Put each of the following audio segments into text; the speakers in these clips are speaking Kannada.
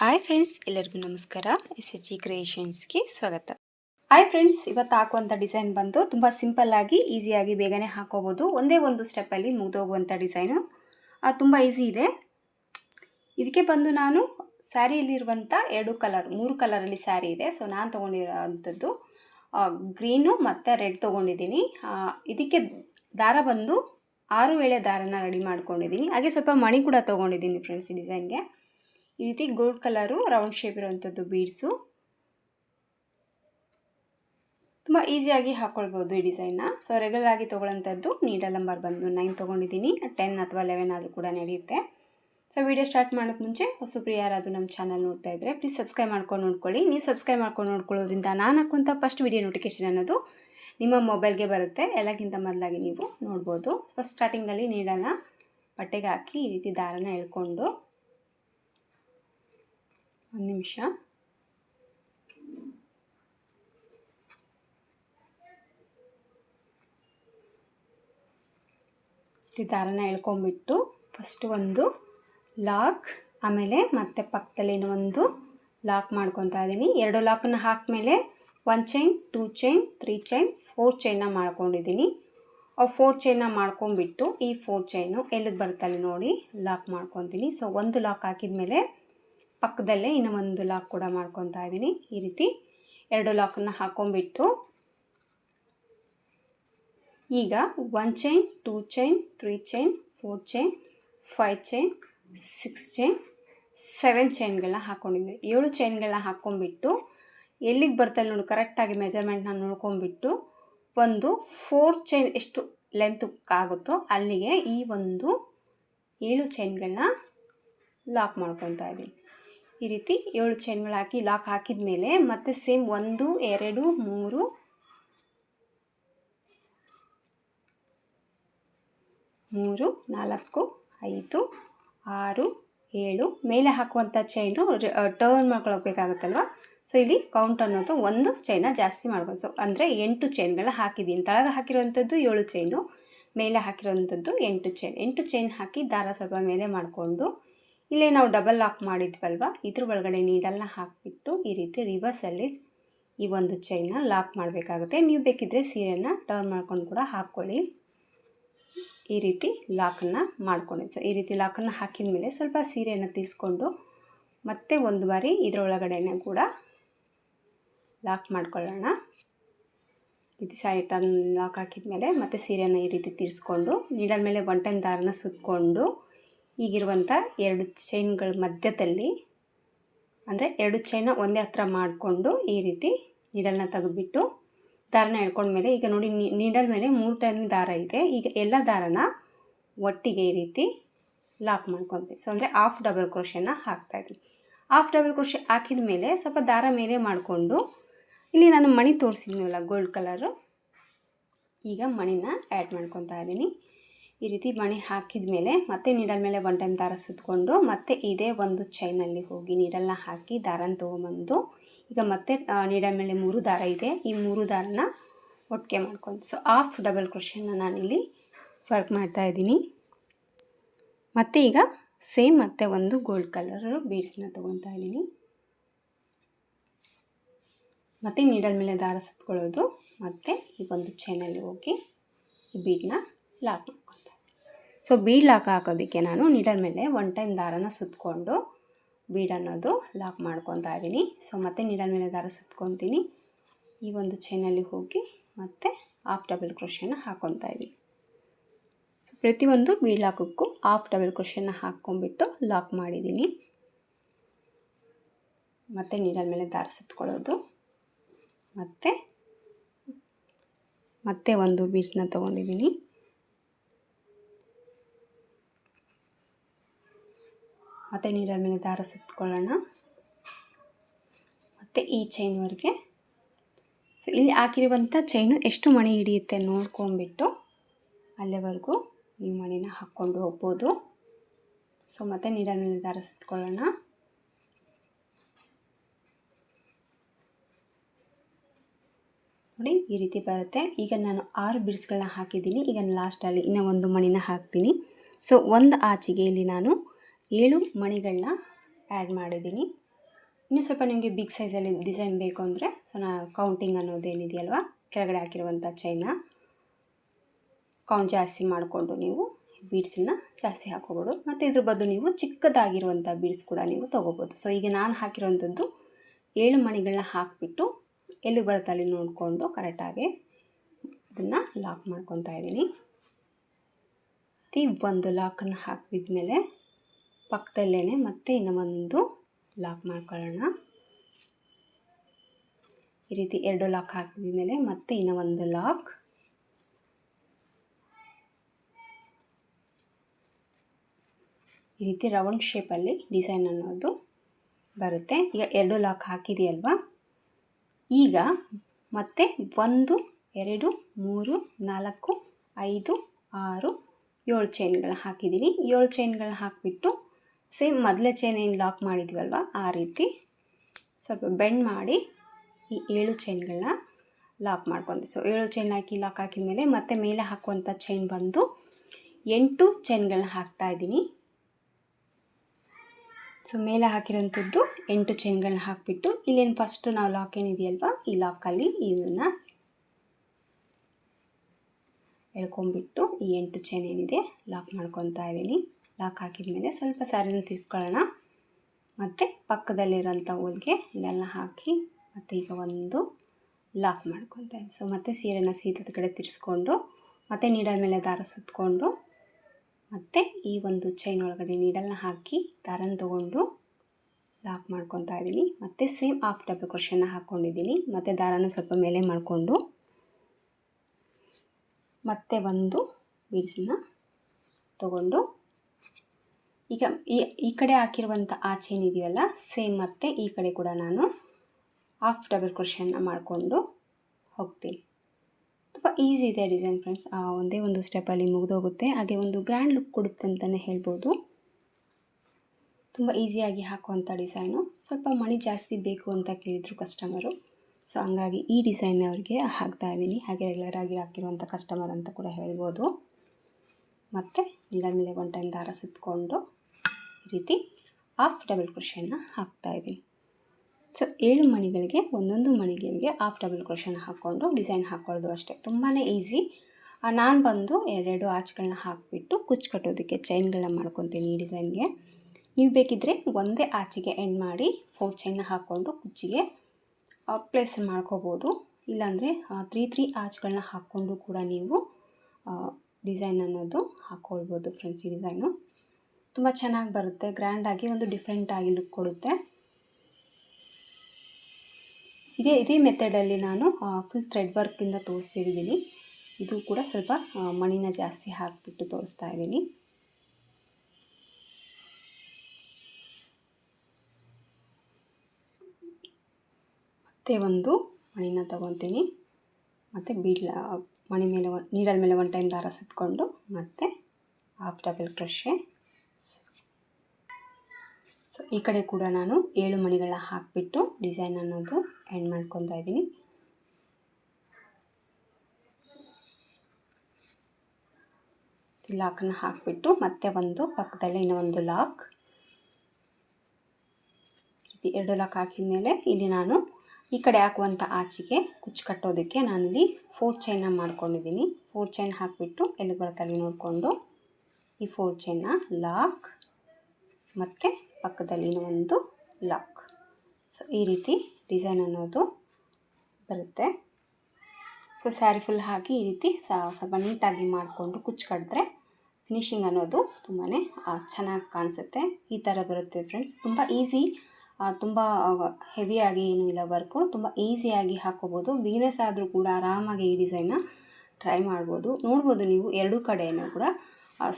ಹಾಯ್ ಫ್ರೆಂಡ್ಸ್ ಎಲ್ಲರಿಗೂ ನಮಸ್ಕಾರ. ಎಸ್ ಎಚ್ ಜಿ ಕ್ರಿಯೇಷನ್ಸ್ಗೆ ಸ್ವಾಗತ. ಹಾಯ್ ಫ್ರೆಂಡ್ಸ್ ಇವತ್ತು ಹಾಕುವಂಥ ಡಿಸೈನ್ ಬಂದು ತುಂಬ ಸಿಂಪಲ್ಲಾಗಿ ಈಸಿಯಾಗಿ ಬೇಗನೆ ಹಾಕೋಬೋದು. ಒಂದೇ ಒಂದು ಸ್ಟೆಪ್ಪಲ್ಲಿ ಮುಗಿದೋಗುವಂಥ ಡಿಸೈನು ತುಂಬ ಈಸಿ ಇದೆ. ಇದಕ್ಕೆ ಬಂದು ನಾನು ಸ್ಯಾರಿಯಲ್ಲಿರುವಂಥ ಎರಡು ಕಲರ್ ಮೂರು ಕಲರಲ್ಲಿ ಸ್ಯಾರಿ ಇದೆ. ಸೊ ನಾನು ತೊಗೊಂಡಿರೋವಂಥದ್ದು ಗ್ರೀನು ಮತ್ತು ರೆಡ್ ತೊಗೊಂಡಿದ್ದೀನಿ. ಇದಕ್ಕೆ ದಾರ ಬಂದು ಆರು ವೇಳೆ ದಾರನ ರೆಡಿ ಮಾಡ್ಕೊಂಡಿದ್ದೀನಿ. ಹಾಗೆ ಸ್ವಲ್ಪ ಮಣಿ ಕೂಡ ತೊಗೊಂಡಿದ್ದೀನಿ ಫ್ರೆಂಡ್ಸ್ ಈ ಡಿಸೈನ್ಗೆ ಈ ರೀತಿ ಗೋಲ್ಡ್ ಕಲರು ರೌಂಡ್ ಶೇಪ್ ಇರುವಂಥದ್ದು ಬೀಡ್ಸು ತುಂಬ ಈಸಿಯಾಗಿ ಹಾಕ್ಕೊಳ್ಬೋದು ಈ ಡಿಸೈನ್ನ ಸೊ ರೆಗ್ಯುಲರ್ ಆಗಿ ತೊಗೊಳ್ಳೋಂಥದ್ದು ನೀಡಲ್ ನಂಬರ್ ಬಂದು ನೈನ್ ತೊಗೊಂಡಿದ್ದೀನಿ. ಟೆನ್ ಅಥವಾ ಲೆವೆನ್ ಆದರೂ ಕೂಡ ನಡೆಯುತ್ತೆ. ಸೊ ವಿಡಿಯೋ ಸ್ಟಾರ್ಟ್ ಮಾಡೋಕ್ಕೆ ಮುಂಚೆ ಹೊಸಬ್ರು ಯಾರಾದರೂ ನಮ್ಮ ಚಾನಲ್ ನೋಡ್ತಾ ಇದ್ದರೆ ಪ್ಲೀಸ್ ಸಬ್ಸ್ಕ್ರೈಬ್ ಮಾಡ್ಕೊಂಡು ನೋಡ್ಕೊಳ್ಳಿ. ನೀವು ಸಬ್ಸ್ಕ್ರೈಬ್ ಮಾಡ್ಕೊಂಡು ನೋಡ್ಕೊಳ್ಳೋದ್ರಿಂದ ನಾನು ಹಾಕುವಂಥ ಫಸ್ಟ್ ವಿಡಿಯೋ ನೋಟಿಫಿಕೇಶನ್ ಅನ್ನೋದು ನಿಮ್ಮ ಮೊಬೈಲ್ಗೆ ಬರುತ್ತೆ. ಎಲ್ಲಕ್ಕಿಂತ ಮೊದಲಾಗಿ ನೀವು ನೋಡ್ಬೋದು. ಫಸ್ಟ್ ಸ್ಟಾರ್ಟಿಂಗಲ್ಲಿ ನೀಡಲ್ಲ ಬಟ್ಟೆಗೆ ಹಾಕಿ ಈ ರೀತಿ ದಾರನ ಎಳ್ಕೊಂಡು ಒಂದು ನಿಮಿಷ. ಈ ದಾರನ ಎಳ್ಕೊಂಬಿಟ್ಟು ಫಸ್ಟ್ ಒಂದು ಲಾಕ್ ಆಮೇಲೆ ಮತ್ತೆ ಪಕ್ಕದಲ್ಲಿ ಒಂದು ಲಾಕ್ ಮಾಡ್ಕೊತಾ ಇದ್ದೀನಿ. ಎರಡು ಲಾಕನ್ನು ಹಾಕ್ಮೇಲೆ one chain two chain three chain four ಚೈನ್ನ ಮಾಡ್ಕೊಂಡಿದ್ದೀನಿ. ಆ ಫೋರ್ ಚೈನ್ನ ಮಾಡ್ಕೊಂಬಿಟ್ಟು ಈ ಫೋರ್ ಚೈನು ಎಲ್ಲಿಗೆ ಬರುತ್ತಲ್ಲಿ ನೋಡಿ ಲಾಕ್ ಮಾಡ್ಕೊತೀನಿ. ಸೊ ಒಂದು ಲಾಕ್ ಹಾಕಿದ ಮೇಲೆ ಪಕ್ಕದಲ್ಲೇ ಇನ್ನು ಒಂದು ಲಾಕ್ ಕೂಡ ಮಾಡ್ಕೊತಾ ಇದ್ದೀನಿ. ಈ ರೀತಿ ಎರಡು ಲಾಕನ್ನು ಹಾಕೊಂಬಿಟ್ಟು ಈಗ one chain, two chain, three chain, four chain, five chain, six chain, seven ಚೈನ್ಗಳನ್ನ ಹಾಕ್ಕೊಂಡಿದ್ದೆ ಏಳು ಚೈನ್ಗಳನ್ನ ಹಾಕ್ಕೊಂಬಿಟ್ಟು ಎಲ್ಲಿಗೆ ಬರ್ತಲ್ಲ ನೋಡಿ, ಕರೆಕ್ಟಾಗಿ ಮೆಜರ್ಮೆಂಟ್ನ ನೋಡ್ಕೊಂಬಿಟ್ಟು ಒಂದು ಫೋರ್ ಚೈನ್ ಎಷ್ಟು ಲೆಂತ್ ಆಗುತ್ತೋ ಅಲ್ಲಿಗೆ ಈ ಒಂದು ಏಳು ಚೈನ್ಗಳನ್ನ ಲಾಕ್ ಮಾಡ್ಕೊತಾ ಇದ್ದೀನಿ. ಈ ರೀತಿ ಏಳು ಚೈನ್ಗಳು ಹಾಕಿ ಲಾಕ್ ಹಾಕಿದ ಮೇಲೆ ಮತ್ತೆ ಸೇಮ್ ಒಂದು, ಎರಡು, ಮೂರು ಮೂರು, ನಾಲ್ಕು, ಐದು, ಆರು, ಏಳು ಮೇಲೆ ಹಾಕುವಂಥ ಚೈನು ಟರ್ನ್ ಮಾಡ್ಕೊಳ್ಬೇಕಾಗುತ್ತಲ್ವ ಸೊ ಇಲ್ಲಿ ಕೌಂಟ್ ಅನ್ನೋದು ಒಂದು ಚೈನ ಜಾಸ್ತಿ ಮಾಡ್ಬೋದು. ಸೊ ಅಂದರೆ ಎಂಟು ಚೈನ್ಗಳ ಹಾಕಿದ್ದೀನಿ ತಳಗ ಹಾಕಿರೋವಂಥದ್ದು ಏಳು ಚೈನು ಮೇಲೆ ಹಾಕಿರೋವಂಥದ್ದು ಎಂಟು ಚೈನ್ ಎಂಟು ಚೈನ್ ಹಾಕಿ ದಾರ ಸ್ವಲ್ಪ ಮೇಲೆ ಮಾಡಿಕೊಂಡು ಇಲ್ಲೇ ನಾವು ಡಬಲ್ ಲಾಕ್ ಮಾಡಿದ್ವಲ್ವ? ಇದ್ರ ಒಳಗಡೆ ನೀಡಲ್ನ ಹಾಕಿಬಿಟ್ಟು ಈ ರೀತಿ ರಿವರ್ಸಲ್ಲಿ ಈ ಒಂದು ಚೈನ್ನ ಲಾಕ್ ಮಾಡಬೇಕಾಗುತ್ತೆ. ನೀವು ಬೇಕಿದ್ದರೆ ಸೀರೆನ ಟರ್ನ್ ಮಾಡ್ಕೊಂಡು ಕೂಡ ಹಾಕ್ಕೊಳ್ಳಿ. ಈ ರೀತಿ ಲಾಕನ್ನು ಮಾಡ್ಕೊಳ್ಳಿ. ಸೊ ಈ ರೀತಿ ಲಾಕನ್ನು ಹಾಕಿದ ಮೇಲೆ ಸ್ವಲ್ಪ ಸೀರೆಯನ್ನು ತೀಸ್ಕೊಂಡು ಮತ್ತೆ ಒಂದು ಬಾರಿ ಇದರೊಳಗಡೆನೆ ಕೂಡ ಲಾಕ್ ಮಾಡ್ಕೊಳ್ಳೋಣ. ಇದು ಸಾರಿ ಟರ್ನ್ ಲಾಕ್ ಹಾಕಿದ ಮೇಲೆ ಮತ್ತೆ ಸೀರೆಯನ್ನು ಈ ರೀತಿ ತೀರಿಸ್ಕೊಂಡು ನೀಡಲ್ ಮೇಲೆ ಒನ್ ಟೈಮ್ ದಾರನ ಸುತ್ತಕೊಂಡು ಈಗಿರುವಂಥ ಎರಡು ಚೈನ್ಗಳ ಮಧ್ಯದಲ್ಲಿ, ಅಂದರೆ ಎರಡು ಚೈನ ಒಂದೇ ಹತ್ರ ಮಾಡಿಕೊಂಡು ಈ ರೀತಿ ನೀಡಲ್ನ ತೆಗೆದುಬಿಟ್ಟು ದಾರನ ಎಳ್ಕೊಂಡ್ಮೇಲೆ ಈಗ ನೋಡಿ ನೀಡಲ್ ಮೇಲೆ ಮೂರು ಟೈಮ್ ದಾರ ಇದೆ. ಈಗ ಎಲ್ಲ ದಾರನ ಒಟ್ಟಿಗೆ ಈ ರೀತಿ ಲಾಕ್ ಮಾಡ್ಕೊತೀವಿ. ಸೊ ಅಂದರೆ ಹಾಫ್ ಡಬಲ್ ಕ್ರೋಶನ ಹಾಕ್ತಾಯಿದ್ವಿ ಹಾಫ್ ಡಬಲ್ ಕ್ರೋಶೆ ಹಾಕಿದ ಮೇಲೆ ಸ್ವಲ್ಪ ದಾರ ಮೇಲೆ ಮಾಡಿಕೊಂಡು, ಇಲ್ಲಿ ನಾನು ಮಣಿ ತೋರಿಸಿದ್ನಲ್ಲ ಗೋಲ್ಡ್ ಕಲರು ಈಗ ಮಣಿನ ಆ್ಯಡ್ ಮಾಡ್ಕೊತಾ ಇದ್ದೀನಿ ಈ ರೀತಿ ಮಣಿ ಹಾಕಿದ ಮೇಲೆ ಮತ್ತೆ ನೀಡಲ್ ಮೇಲೆ ಒನ್ ಟೈಮ್ ದಾರ ಸುತ್ತಕೊಂಡು ಮತ್ತೆ ಇದೇ ಒಂದು ಚೈನಲ್ಲಿ ಹೋಗಿ ನೀಡಲ್ನ ಹಾಕಿ ದಾರನ ತೊಗೊಂಬಂದು ಈಗ ಮತ್ತೆ ನೀಡಲ್ ಮೇಲೆ ಮೂರು ದಾರ ಇದೆ. ಈ ಮೂರು ದಾರನ ಒಟ್ಟಿಗೆ ಮಾಡ್ಕೊಂಡು. ಸೊ ಆಫ್ ಡಬಲ್ ಕ್ರೋಷನ್ನ ನಾನಿಲ್ಲಿ ವರ್ಕ್ ಮಾಡ್ತಾ ಇದ್ದೀನಿ. ಮತ್ತು ಈಗ ಸೇಮ್ ಮತ್ತೆ ಒಂದು ಗೋಲ್ಡ್ ಕಲರ್ ಬೀಡ್ಸ್ನ ತೊಗೊತಾ ಇದ್ದೀನಿ. ಮತ್ತು ನೀಡಲ್ ಮೇಲೆ ದಾರ ಸುತ್ಕೊಳ್ಳೋದು. ಮತ್ತು ಈ ಒಂದು ಚೈನಲ್ಲಿ ಹೋಗಿ ಈ ಬೀಡನ್ನ ಲಾಕ್ ಮಾಡ್ಕೊತಾ ಸೊ ಬೀಡ್ ಲಾಕ್ ಹಾಕೋದಕ್ಕೆ ನಾನು ನೀಡಲ್ ಮೇಲೆ ಒನ್ ಟೈಮ್ ದಾರನ ಸುತ್ತಕೊಂಡು ಬೀಡ್ ಅನ್ನೋದು ಲಾಕ್ ಮಾಡ್ಕೊತಾ ಇದ್ದೀನಿ. ಸೊ ಮತ್ತೆ ನೀಡಲ್ ಮೇಲೆ ದಾರ ಸುತ್ಕೊತೀನಿ. ಈ ಒಂದು ಚೈನಲ್ಲಿ ಹೋಗಿ ಮತ್ತೆ ಹಾಫ್ ಡಬಲ್ ಕ್ರೋಶನ ಹಾಕ್ಕೊತಾ ಇದ್ದೀನಿ. ಸೊ ಪ್ರತಿಯೊಂದು ಬೀಡ್ ಲಾಕಕ್ಕೂ ಹಾಫ್ ಡಬಲ್ ಕ್ರೋಶನ ಹಾಕ್ಕೊಂಬಿಟ್ಟು ಲಾಕ್ ಮಾಡಿದ್ದೀನಿ. ಮತ್ತು ನೀಡಲ್ ಮೇಲೆ ದಾರ ಸುತ್ಕೊಳ್ಳೋದು. ಮತ್ತು, ಮತ್ತೆ ಒಂದು ಬೀಜನ ತೊಗೊಂಡಿದ್ದೀನಿ. ಮತ್ತು ನೀಡಲ್ ಮೇಲೆ ದಾರ ಸುತ್ತಕೊಳ್ಳೋಣ ಮತ್ತು ಈ ಚೈನ್ವರೆಗೆ ಸೊ ಇಲ್ಲಿ ಹಾಕಿರುವಂಥ ಚೈನು ಎಷ್ಟು ಮಣಿ ಹಿಡಿಯುತ್ತೆ ನೋಡ್ಕೊಂಬಿಟ್ಟು ಅಲ್ಲಿವರೆಗೂ ಈ ಮಣಿನ ಹಾಕ್ಕೊಂಡು ಹೋಗ್ಬೋದು. ಸೊ ಮತ್ತೆ ನೀಡಲ್ ಮೇಲೆ ದಾರ ಸುತ್ತಕೊಳ್ಳೋಣ ನೋಡಿ, ಈ ರೀತಿ ಬರುತ್ತೆ. ಈಗ ನಾನು ಆರು ಬಿಡ್ಸ್ಗಳನ್ನ ಹಾಕಿದ್ದೀನಿ. ಈಗ ಲಾಸ್ಟಲ್ಲಿ ಇನ್ನೂ ಒಂದು ಮಣಿನ ಹಾಕ್ತೀನಿ. ಸೊ ಒಂದು ಆಚಿಗೆಯಲ್ಲಿ ನಾನು ಏಳು ಮಣಿಗಳನ್ನ ಆ್ಯಡ್ ಮಾಡಿದ್ದೀನಿ. ಇನ್ನೂ ಸ್ವಲ್ಪ ನಿಮಗೆ ಬಿಗ್ ಸೈಜಲ್ಲಿ ಡಿಸೈನ್ ಬೇಕು ಅಂದರೆ ಸೊ ನಾ ಕೌಂಟಿಂಗ್ ಅನ್ನೋದೇನಿದೆಯಲ್ವ ಕೆಳಗಡೆ ಹಾಕಿರುವಂಥ ಚೈನ ಕೌಂಟ್ ಜಾಸ್ತಿ ಮಾಡಿಕೊಂಡು ನೀವು ಬೀಡ್ಸನ್ನ ಜಾಸ್ತಿ ಹಾಕೋಬೋದು. ಮತ್ತು ಇದ್ರ ಬದಲು ನೀವು ಚಿಕ್ಕದಾಗಿರುವಂಥ ಬೀಡ್ಸ್ ಕೂಡ ನೀವು ತೊಗೋಬೋದು. ಸೊ ಈಗ ನಾನು ಹಾಕಿರೋವಂಥದ್ದು ಏಳು ಮಣಿಗಳನ್ನ ಹಾಕಿಬಿಟ್ಟು ಎಲ್ಲಿ ಬರುತ್ತೆ ಅಲ್ಲಿ ನೋಡಿಕೊಂಡು ಕರೆಕ್ಟಾಗಿ ಅದನ್ನು ಲಾಕ್ ಮಾಡ್ಕೊತಾ ಇದ್ದೀನಿ. ಮತ್ತು ಒಂದು ಲಾಕನ್ನು ಹಾಕಿದ್ಮೇಲೆ ಪಕ್ಕದಲ್ಲೇ ಮತ್ತೆ ಇನ್ನೊಂದು ಲಾಕ್ ಮಾಡ್ಕೊಳ್ಳೋಣ. ಈ ರೀತಿ ಎರಡು ಲಾಕ್ ಹಾಕಿದ್ಮೇಲೆ ಮತ್ತೆ ಇನ್ನು ಒಂದು ಲಾಕ್ ಈ ರೀತಿ ರೌಂಡ್ ಶೇಪಲ್ಲಿ ಡಿಸೈನ್ ಅನ್ನೋದು ಬರುತ್ತೆ. ಈಗ ಎರಡು ಲಾಕ್ ಹಾಕಿದೆಯಲ್ವಾ? ಈಗ ಮತ್ತೆ ಒಂದು, ಎರಡು, ಮೂರು, ನಾಲ್ಕು, ಐದು, ಆರು, ಏಳು ಚೈನ್ಗಳನ್ನ ಹಾಕಿದ್ದೀನಿ ಏಳು ಚೈನ್ಗಳನ್ನ ಹಾಕಿಬಿಟ್ಟು ಸೇಮ್ ಮೊದಲೇ ಚೈನ್ ಏನು ಲಾಕ್ ಮಾಡಿದ್ವಲ್ವ? ಆ ರೀತಿ. ಸ್ವಲ್ಪ ಬೆಂಡ್ ಮಾಡಿ ಈ ಏಳು ಚೈನ್ಗಳನ್ನ ಲಾಕ್ ಮಾಡ್ಕೊಂಡೆ. ಸೊ ಏಳು ಚೈನ್ ಹಾಕಿ ಲಾಕ್ ಹಾಕಿದ ಮೇಲೆ ಮತ್ತೆ ಮೇಲೆ ಹಾಕುವಂಥ ಚೈನ್ ಬಂದು ಎಂಟು ಚೈನ್ಗಳನ್ನ ಹಾಕ್ತಾ ಇದ್ದೀನಿ. ಸೊ ಮೇಲೆ ಹಾಕಿರೋಂಥದ್ದು ಎಂಟು ಚೈನ್ಗಳನ್ನ ಹಾಕಿಬಿಟ್ಟು ಇಲ್ಲೇನು ಫಸ್ಟು ನಾವು ಲಾಕ್ ಏನಿದೆಯಲ್ವ ಈ ಲಾಕಲ್ಲಿ ಇದನ್ನು ಎಳ್ಕೊಂಬಿಟ್ಟು ಈ ಎಂಟು ಚೈನ್ ಏನಿದೆ ಲಾಕ್ ಮಾಡ್ಕೊತಾ ಇದ್ದೀನಿ. ಲಾಕ್ ಹಾಕಿದ ಮೇಲೆ ಸ್ವಲ್ಪ ಸ್ಯಾರಿನ ತೀಸ್ಕೊಳ್ಳೋಣ ಮತ್ತು ಪಕ್ಕದಲ್ಲಿರೋಂಥ ಹೋಲ್ಗೆ ಇದೆಲ್ಲ ಹಾಕಿ ಮತ್ತು ಈಗ ಒಂದು ಲಾಕ್ ಮಾಡ್ಕೊತಾ ಸೊ ಮತ್ತೆ ಸೀರೆನ ಸೀತದ ಕಡೆ ತಿರ್ಸ್ಕೊಂಡು, ಮತ್ತು ನೀಡಲ್ ಮೇಲೆ ದಾರ ಸುತ್ತಕೊಂಡು ಮತ್ತು ಈ ಒಂದು ಚೈನ್ ಒಳಗಡೆ ನೀಡಲ್ನ ಹಾಕಿ ದಾರನ ತೊಗೊಂಡು ಲಾಕ್ ಮಾಡ್ಕೊತಾ ಇದ್ದೀನಿ. ಮತ್ತು ಸೇಮ್ ಹಾಫ್ ಡಬಲ್ ಕ್ರೋಶನ ಹಾಕ್ಕೊಂಡಿದ್ದೀನಿ ಮತ್ತು ದಾರನ ಸ್ವಲ್ಪ ಮೇಲೆ ಮಾಡಿಕೊಂಡು, ಮತ್ತೆ ಒಂದು ಬೀಡ್ಸನ್ನ ತಗೊಂಡು ಈಗ ಈ ಈ ಕಡೆ ಹಾಕಿರುವಂಥ ಆ ಚೈನ್ ಇದೆಯಲ್ಲ ಸೇಮ್ ಮತ್ತೆ ಈ ಕಡೆ ಕೂಡ ನಾನು ಹಾಫ್ ಡಬಲ್ ಕ್ರೋಷನ್ನ ಮಾಡಿಕೊಂಡು ಹೋಗ್ತೀನಿ. ತುಂಬ ಈಸಿ ಇದೆ ಡಿಸೈನ್ ಫ್ರೆಂಡ್ಸ್ ಒಂದೇ ಒಂದು ಸ್ಟೆಪ್ಪಲ್ಲಿ ಮುಗಿದೋಗುತ್ತೆ. ಹಾಗೆ ಒಂದು ಗ್ರ್ಯಾಂಡ್ ಲುಕ್ ಕೊಡುತ್ತೆ ಅಂತಲೇ ಹೇಳ್ಬೋದು. ತುಂಬ ಈಸಿಯಾಗಿ ಹಾಕುವಂಥ ಡಿಸೈನು ಸ್ವಲ್ಪ ಮಣಿ ಜಾಸ್ತಿ ಬೇಕು ಅಂತ ಕೇಳಿದರು ಕಸ್ಟಮರು ಸೊ ಹಂಗಾಗಿ ಈ ಡಿಸೈನ್ ಅವ್ರಿಗೆ ಹಾಕ್ತಾ ಇದ್ದೀನಿ. ಹಾಗೆ ರೆಗ್ಯುಲರ್ ಆಗಿ ಹಾಕಿರುವಂಥ ಕಸ್ಟಮರ್ ಅಂತ ಕೂಡ ಹೇಳ್ಬೋದು. ಮತ್ತು ಇಲ್ಲದ ಮೇಲೆ ಒನ್ ಟೈಮ್ ದಾರ ಸುತ್ತಕೊಂಡು ಈ ರೀತಿ ಹಾಫ್ ಡಬಲ್ ಕುರ್ಷನ್ನು ಹಾಕ್ತಾ ಇದ್ದೀನಿ. ಸೊ ಏಳು ಮಣಿಗಳಿಗೆ, ಒಂದೊಂದು ಮಣಿಗಳಿಗೆ ಹಾಫ್ ಡಬಲ್ ಕ್ರೋಶನ್ ಹಾಕ್ಕೊಂಡು ಡಿಸೈನ್ ಹಾಕ್ಕೊಳ್ಳೋದು ಅಷ್ಟೇ. ತುಂಬಾ ಈಸಿ ನಾನು ಬಂದು ಎರಡೆರಡು ಆಚ್ಗಳನ್ನ ಹಾಕಿಬಿಟ್ಟು ಕುಚ್ಚು ಕಟ್ಟೋದಕ್ಕೆ ಚೈನ್ಗಳನ್ನ ಮಾಡ್ಕೊತೀನಿ ಈ ಡಿಸೈನ್ಗೆ ನೀವು ಬೇಕಿದ್ದರೆ ಒಂದೇ ಆಚೆಗೆ ಎಂಡ್ ಮಾಡಿ ಫೋರ್ ಚೈನ್ನ ಹಾಕ್ಕೊಂಡು ಕುಚ್ಚಿಗೆ ಪ್ಲೇಸ್ ಮಾಡ್ಕೋಬೋದು. ಇಲ್ಲಾಂದರೆ ತ್ರೀ ತ್ರೀ ಆಚ್ಗಳನ್ನ ಹಾಕ್ಕೊಂಡು ಕೂಡ ನೀವು ಡಿಸೈನ್ ಅನ್ನೋದು ಹಾಕ್ಕೊಳ್ಬೋದು ಫ್ರೆಂಡ್ಸ್ ಈ ಡಿಸೈನು ತುಂಬ ಚೆನ್ನಾಗಿ ಬರುತ್ತೆ ಗ್ರ್ಯಾಂಡಾಗಿ ಒಂದು ಡಿಫ್ರೆಂಟಾಗಿ ಲುಕ್ ಕೊಡುತ್ತೆ. ಇದೇ ಇದೇ ಮೆಥಡಲ್ಲಿ ನಾನು ಫುಲ್ ಥ್ರೆಡ್ ವರ್ಕಿಂದ ತೋರಿಸಿದ್ದೀನಿ ಇದು ಕೂಡ ಸ್ವಲ್ಪ ಮಣಿನ ಜಾಸ್ತಿ ಹಾಕಿಬಿಟ್ಟು ತೋರಿಸ್ತಾ ಇದ್ದೀನಿ. ಮತ್ತೆ ಒಂದು ಮಣಿನ ತಗೊತೀನಿ. ಮತ್ತು ಬೀಡ್ಲ ಮಣಿ ಮೇಲೆ ನೀಡಲ್ ಮೇಲೆ ಒನ್ ಟೈಮ್ ದಾರ ಸುತ್ತಕೊಂಡು ಮತ್ತು ಹಾಫ್ ಡಬಲ್ ಕ್ರಶೆ ಸೊ ಈ ಕಡೆ ಕೂಡ ನಾನು ಏಳು ಮಣಿಗಳನ್ನ ಹಾಕಿಬಿಟ್ಟು ಡಿಸೈನ್ ಅನ್ನೋದು ಎಂಡ್ ಮಾಡ್ಕೊತಾ ಇದ್ದೀನಿ. ಲಾಕನ್ನು ಹಾಕಿಬಿಟ್ಟು ಮತ್ತೆ ಒಂದು ಪಕ್ಕದಲ್ಲೇ ಇನ್ನೊಂದು ಲಾಕ್ ಎರಡು ಲಾಕ್ ಹಾಕಿದ ಮೇಲೆ ಇಲ್ಲಿ ನಾನು ಈ ಕಡೆ ಹಾಕುವಂಥ ಆಚೆಗೆ ಕುಚ್ಚು ಕಟ್ಟೋದಕ್ಕೆ ನಾನಿಲ್ಲಿ ಫೋರ್ ಚೈನ ಮಾಡ್ಕೊಂಡಿದ್ದೀನಿ. ಫೋರ್ ಚೈನ್ ಹಾಕಿಬಿಟ್ಟು ಎಲ್ಲಿ ಬರುತ್ತಲ್ಲಿ ನೋಡಿಕೊಂಡು ಈ ಫೋರ್ ಚೈನ ಲಾಕ್ ಮತ್ತು ಪಕ್ಕದಲ್ಲಿ ಒಂದು ಲಾಕ್. ಸೊ ಈ ರೀತಿ ಡಿಸೈನ್ ಅನ್ನೋದು ಬರುತ್ತೆ. ಸೊ ಸ್ಯಾರಿ ಫುಲ್ ಹಾಕಿ ಈ ರೀತಿ ಸ್ವಲ್ಪ ನೀಟಾಗಿ ಮಾಡಿಕೊಂಡು ಕುಚ್ಚು ಕಡಿದ್ರೆ ಫಿನಿಶಿಂಗ್ ಅನ್ನೋದು ತುಂಬಾ ಚೆನ್ನಾಗಿ ಕಾಣಿಸುತ್ತೆ. ಈ ಥರ ಬರುತ್ತೆ ಫ್ರೆಂಡ್ಸ್ ತುಂಬ ಈಸಿ ತುಂಬ ಹೆವಿಯಾಗಿ ಏನೂ ಇಲ್ಲ ವರ್ಕು ತುಂಬ ಈಸಿಯಾಗಿ ಹಾಕೋಬೋದು. ಬಿಗ್ನೆಸ್ ಆದರೂ ಕೂಡ ಆರಾಮಾಗಿ ಈ ಡಿಸೈನ್ನ ಟ್ರೈ ಮಾಡ್ಬೋದು. ನೋಡ್ಬೋದು ನೀವು ಎರಡೂ ಕಡೆಯೂ ಕೂಡ.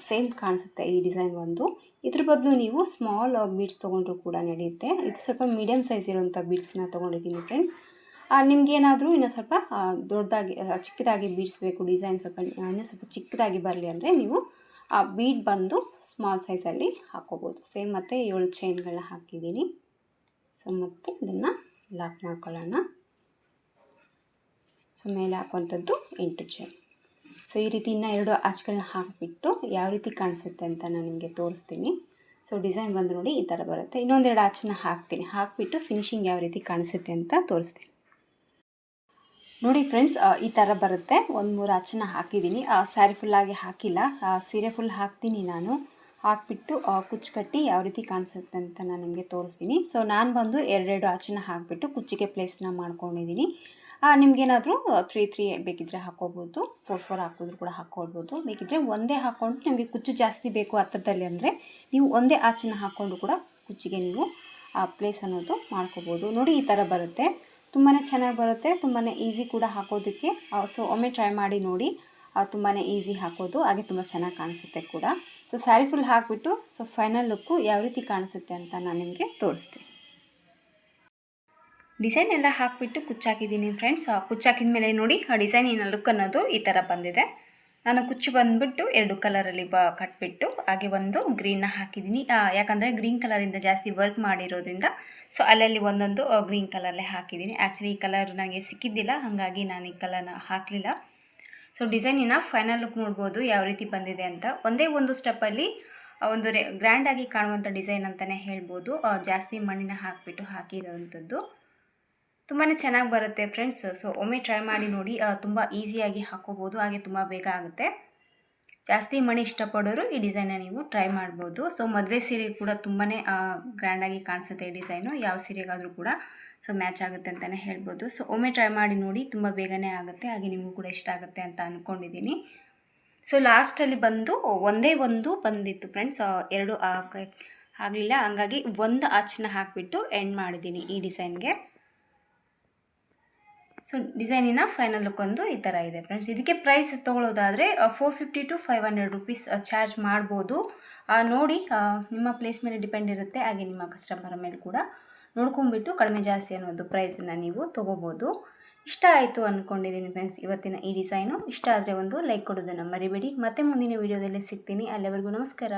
ಸೇಮ್ ಕಾಣಿಸುತ್ತೆ ಈ ಡಿಸೈನ್ ಒಂದು. ಇದ್ರ ಬದಲು ನೀವು ಸ್ಮಾಲ್ ಬೀಡ್ಸ್ ತೊಗೊಂಡ್ರು ಕೂಡ ನಡೆಯುತ್ತೆ. ಇದು ಸ್ವಲ್ಪ ಮೀಡಿಯಮ್ ಸೈಜ್ ಇರುವಂಥ ಬೀಡ್ಸ್ನ ತೊಗೊಂಡಿದ್ದೀನಿ ಫ್ರೆಂಡ್ಸ್ ನಿಮಗೇನಾದರೂ ಇನ್ನೂ ಸ್ವಲ್ಪ ದೊಡ್ಡದಾಗಿ ಚಿಕ್ಕದಾಗಿ ಬೀಡ್ಸ್ ಬೇಕು ಡಿಸೈನ್ ಸ್ವಲ್ಪ ಇನ್ನೂ ಸ್ವಲ್ಪ ಚಿಕ್ಕದಾಗಿ ಬರಲಿ ಅಂದರೆ ನೀವು, ಆ ಬೀಡ್ ಬಂದು ಸ್ಮಾಲ್ ಸೈಜಲ್ಲಿ ಹಾಕ್ಕೋಬೋದು ಸೇಮ್ ಮತ್ತು ಏಳು ಚೈನ್ಗಳನ್ನ ಹಾಕಿದ್ದೀನಿ. ಸೊ ಮತ್ತು ಇದನ್ನು ಲಾಕ್ ಮಾಡ್ಕೊಳ್ಳೋಣ. ಸೊ ಮೇಲೆ ಹಾಕುವಂಥದ್ದು ಎಂಟು ಚೈನ್ ಸೊ ಈ ರೀತಿ ಇನ್ನೂ ಎರಡು ಆಚೆಗಳನ್ನ ಹಾಕಿಬಿಟ್ಟು ಯಾವ ರೀತಿ ಕಾಣಿಸುತ್ತೆ ಅಂತ ನಾನು ನಿಮಗೆ ತೋರಿಸ್ತೀನಿ. ಸೊ ಡಿಸೈನ್ ಬಂದು ನೋಡಿ ಈ ಥರ ಬರುತ್ತೆ. ಇನ್ನೊಂದೆರಡು ಆಚೆನ ಹಾಕ್ತೀನಿ. ಹಾಕಿಬಿಟ್ಟು ಫಿನಿಶಿಂಗ್ ಯಾವ ರೀತಿ ಕಾಣಿಸುತ್ತೆ ಅಂತ ತೋರಿಸ್ತೀನಿ. ನೋಡಿ ಫ್ರೆಂಡ್ಸ್ ಈ ಥರ ಬರುತ್ತೆ. ಒಂದು ಮೂರು ಆಚೆನ ಹಾಕಿದ್ದೀನಿ. ಸ್ಯಾರಿ ಫುಲ್ಲಾಗಿ ಹಾಕಿಲ್ಲ. ಸೀರೆ ಫುಲ್ ಹಾಕ್ತೀನಿ ನಾನು. ಹಾಕಿಬಿಟ್ಟು ಕುಚ್ಚು ಕಟ್ಟಿ ಯಾವ ರೀತಿ ಕಾಣಿಸುತ್ತೆ ಅಂತ ನಾನು ನಿಮಗೆ ತೋರಿಸ್ತೀನಿ. ಸೊ ನಾನು ಬಂದು ಎರಡೆರಡು ಆಚೆನ ಹಾಕಿಬಿಟ್ಟು ಕುಚ್ಚಿಗೆ ಪ್ಲೇಸ್ನ ಮಾಡ್ಕೊಂಡಿದ್ದೀನಿ. ನಿಮಗೇನಾದರೂ ತ್ರೀ ತ್ರೀ ಬೇಕಿದ್ದರೆ ಹಾಕೋಬೋದು ಫೋರ್ ಫೋರ್ ಹಾಕೋದ್ರು ಕೂಡ ಹಾಕ್ಕೊಳ್ಬೋದು ಬೇಕಿದ್ದರೆ ಒಂದೇ ಹಾಕ್ಕೊಂಡು ನಿಮಗೆ ಕುಚ್ಚು ಜಾಸ್ತಿ ಬೇಕು ಹತ್ರದಲ್ಲಿ ಅಂದರೆ ನೀವು ಒಂದೇ ಆಚೆನ ಹಾಕ್ಕೊಂಡು ಕೂಡ ಕುಚ್ಚಿಗೆ ನೀವು, ಆ ಪ್ಲೇಸ್ ಅನ್ನೋದು ಮಾಡ್ಕೋಬೋದು. ನೋಡಿ ಈ ಥರ ಬರುತ್ತೆ. ತುಂಬಾ ಚೆನ್ನಾಗಿ ಬರುತ್ತೆ. ತುಂಬಾ ಈಸಿ ಕೂಡ ಹಾಕೋದಕ್ಕೆ. ಸೊ ಒಮ್ಮೆ ಟ್ರೈ ಮಾಡಿ ನೋಡಿ. ತುಂಬಾ ಈಸಿ ಹಾಕೋದು. ಹಾಗೆ ತುಂಬ ಚೆನ್ನಾಗಿ ಕಾಣಿಸುತ್ತೆ ಕೂಡ. ಸೊ ಸ್ಯಾರಿ ಫುಲ್ ಹಾಕಿಬಿಟ್ಟು ಸೊ ಫೈನಲ್ ಲುಕ್ಕು ಯಾವ ರೀತಿ ಕಾಣಿಸುತ್ತೆ ಅಂತ ನಾನು ನಿಮಗೆ ತೋರಿಸ್ತೀನಿ. ಡಿಸೈನ್ ಎಲ್ಲ ಹಾಕಿಬಿಟ್ಟು ಕುಚ್ಚಾಕಿದ್ದೀನಿ ಫ್ರೆಂಡ್ಸ್ ಕುಚ್ಚಾಕಿದ ಮೇಲೆ ನೋಡಿ, ಆ ಡಿಸೈನಿನ ಲುಕ್ ಅನ್ನೋದು ಈ ಥರ ಬಂದಿದೆ. ನಾನು ಕುಚ್ಚು ಬಂದುಬಿಟ್ಟು ಎರಡು ಕಲರಲ್ಲಿ ಬ, ಕಟ್ಬಿಟ್ಟು ಹಾಗೆ ಒಂದು ಗ್ರೀನ್ನ ಹಾಕಿದ್ದೀನಿ. ಯಾಕಂದರೆ ಗ್ರೀನ್ ಕಲರಿಂದ ಜಾಸ್ತಿ ವರ್ಕ್ ಮಾಡಿರೋದ್ರಿಂದ ಸೊ ಅಲ್ಲಲ್ಲಿ ಒಂದೊಂದು ಗ್ರೀನ್ ಕಲರಲ್ಲೇ ಹಾಕಿದ್ದೀನಿ. ಆ್ಯಕ್ಚುಲಿ ಈ ಕಲರ್ ನನಗೆ ಸಿಕ್ಕಿದ್ದಿಲ್ಲ, ಹಾಗಾಗಿ ನಾನು ಈ ಕಲರ್ನ ಹಾಕಲಿಲ್ಲ. ಸೊ ಡಿಸೈನಿನ ಫೈನಲ್ ಲುಕ್ ನೋಡ್ಬೋದು ಯಾವ ರೀತಿ ಬಂದಿದೆ ಅಂತ. ಒಂದೇ ಒಂದು ಸ್ಟೆಪ್ಪಲ್ಲಿ ಒಂದು ರೇ ಗ್ರ್ಯಾಂಡಾಗಿ ಕಾಣುವಂಥ ಡಿಸೈನ್ ಅಂತಲೇ ಹೇಳ್ಬೋದು. ಜಾಸ್ತಿ ಮಣ್ಣಿನ ಹಾಕಿಬಿಟ್ಟು ಹಾಕಿರೋವಂಥದ್ದು. ತುಂಬಾ ಚೆನ್ನಾಗಿ ಬರುತ್ತೆ ಫ್ರೆಂಡ್ಸ್ ಸೊ ಒಮ್ಮೆ ಟ್ರೈ ಮಾಡಿ ನೋಡಿ ತುಂಬ ಈಸಿಯಾಗಿ ಹಾಕೋಬೋದು. ಹಾಗೆ ತುಂಬ ಬೇಗ ಆಗುತ್ತೆ. ಜಾಸ್ತಿ ಮಣಿ ಇಷ್ಟಪಡೋರು ಈ ಡಿಸೈನ ನೀವು ಟ್ರೈ ಮಾಡ್ಬೋದು. ಸೊ ಮದುವೆ ಸೀರೆ ಕೂಡ ತುಂಬಾ ಗ್ರ್ಯಾಂಡಾಗಿ ಕಾಣಿಸುತ್ತೆ ಈ ಡಿಸೈನು ಯಾವ ಸೀರೆಗಾದರೂ ಕೂಡ ಸೊ ಮ್ಯಾಚ್ ಆಗುತ್ತೆ ಅಂತಲೇ ಹೇಳ್ಬೋದು. ಸೊ ಒಮ್ಮೆ ಟ್ರೈ ಮಾಡಿ ನೋಡಿ, ತುಂಬ ಬೇಗನೆ ಆಗುತ್ತೆ. ಹಾಗೆ ನಿಮಗೂ ಕೂಡ ಇಷ್ಟ ಆಗುತ್ತೆ ಅಂತ ಅಂದ್ಕೊಂಡಿದ್ದೀನಿ ಸೊ ಲಾಸ್ಟಲ್ಲಿ ಬಂದು ಒಂದೇ ಒಂದು ಬಂದಿತ್ತು ಫ್ರೆಂಡ್ಸ್ ಎರಡು ಆಗಲಿಲ್ಲ. ಹಂಗಾಗಿ ಒಂದು ಆಚನ್ನ ಹಾಕಿಬಿಟ್ಟು ಎಂಡ್ ಮಾಡಿದ್ದೀನಿ ಈ ಡಿಸೈನ್ಗೆ ಸೊ ಡಿಸೈನಿನ ಫೈನಲ್ ಲುಕ್ ಒಂದು ಈ ಥರ ಇದೆ ಫ್ರೆಂಡ್ಸ್ ಇದಕ್ಕೆ price ತೊಗೊಳ್ಳೋದಾದರೆ four fifty to five hundred rupees charge ಮಾಡ್ಬೋದು. ನೋಡಿ ನಿಮ್ಮ ಪ್ಲೇಸ್ ಮೇಲೆ ಡಿಪೆಂಡ್ ಇರುತ್ತೆ, ಹಾಗೆ ನಿಮ್ಮ ಕಸ್ಟಮರ್ ಮೇಲೆ ಕೂಡ. ನೋಡ್ಕೊಂಬಿಟ್ಟು ಕಡಿಮೆ ಜಾಸ್ತಿ ಅನ್ನೋದು ಪ್ರೈಸನ್ನು ನೀವು ತೊಗೋಬೋದು. ಇಷ್ಟ ಆಯಿತು ಅಂದ್ಕೊಂಡಿದ್ದೀನಿ ಫ್ರೆಂಡ್ಸ್ ಇವತ್ತಿನ ಈ ಡಿಸೈನು ಇಷ್ಟ ಆದರೆ ಒಂದು ಲೈಕ್ ಕೊಡೋದನ್ನು ಮರಿಬೇಡಿ. ಮತ್ತೆ ಮುಂದಿನ ವೀಡಿಯೋದಲ್ಲಿ ಸಿಗ್ತೀನಿ. ಅಲ್ಲಿವರೆಗೂ ನಮಸ್ಕಾರ.